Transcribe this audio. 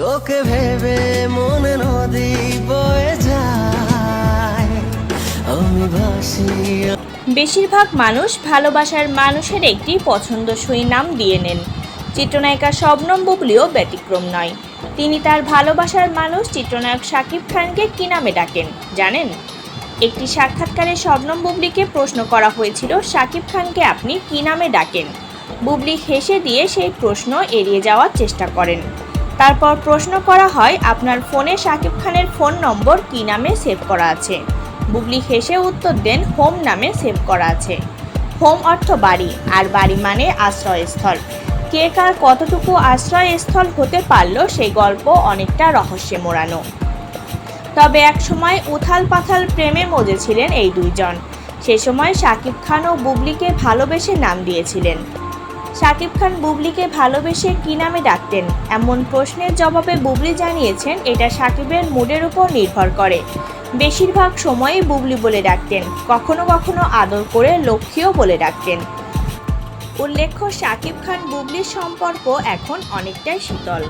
তোকে ভেবে মনে নদী বয়ে যায়। বেশিরভাগ মানুষ ভালোবাসার মানুষের একটি পছন্দসই নাম দিয়ে নেন। চিত্রনায়িকা শবনম বুবলিও ব্যতিক্রম নয়। তিনি তার ভালোবাসার মানুষ চিত্রনায়ক শাকিব খানকে কী নামে ডাকেন, জানেন? একটি সাক্ষাৎকারে শবনম বুবলিকে প্রশ্ন করা হয়েছিল, শাকিব খানকে আপনি কী নামে ডাকেন? বুবলি হেসে দিয়ে সেই প্রশ্ন এড়িয়ে যাওয়ার চেষ্টা করেন। তারপর প্রশ্ন করা হয়, আপনার ফোনে শাকিব খানের ফোন নম্বর কী নামে সেভ করা আছে? বুবলি হেসে উত্তর দেন, হোম নামে সেভ করা আছে। হোম অর্থ বাড়ি, আর বাড়ি মানে আশ্রয়স্থল। কে কার কতটুকু আশ্রয়স্থল হতে পারল সেই গল্প অনেকটা রহস্যে মোড়ানো। তবে এক সময় উথাল পাথাল প্রেমে মজেছিলেন এই দুইজন। সে সময় শাকিব খান ও বুবলিকে ভালোবেসে নাম দিয়েছিলেন। শাকিব খান বুবলিকে ভালোবেসে কী নামে ডাকতেন? এমন প্রশ্নের জবাবে বুবলি জানিয়েছেন, এটা শাকিবের মুডের উপর নির্ভর করে। বেশিরভাগ সময়ই বুবলি বলে ডাকতেন, কখনো কখনো আদর করে লক্ষ্মীও বলে ডাকতেন। উল্লেখ্য, শাকিব খান বুবলির সম্পর্ক এখন অনেকটাই শীতল।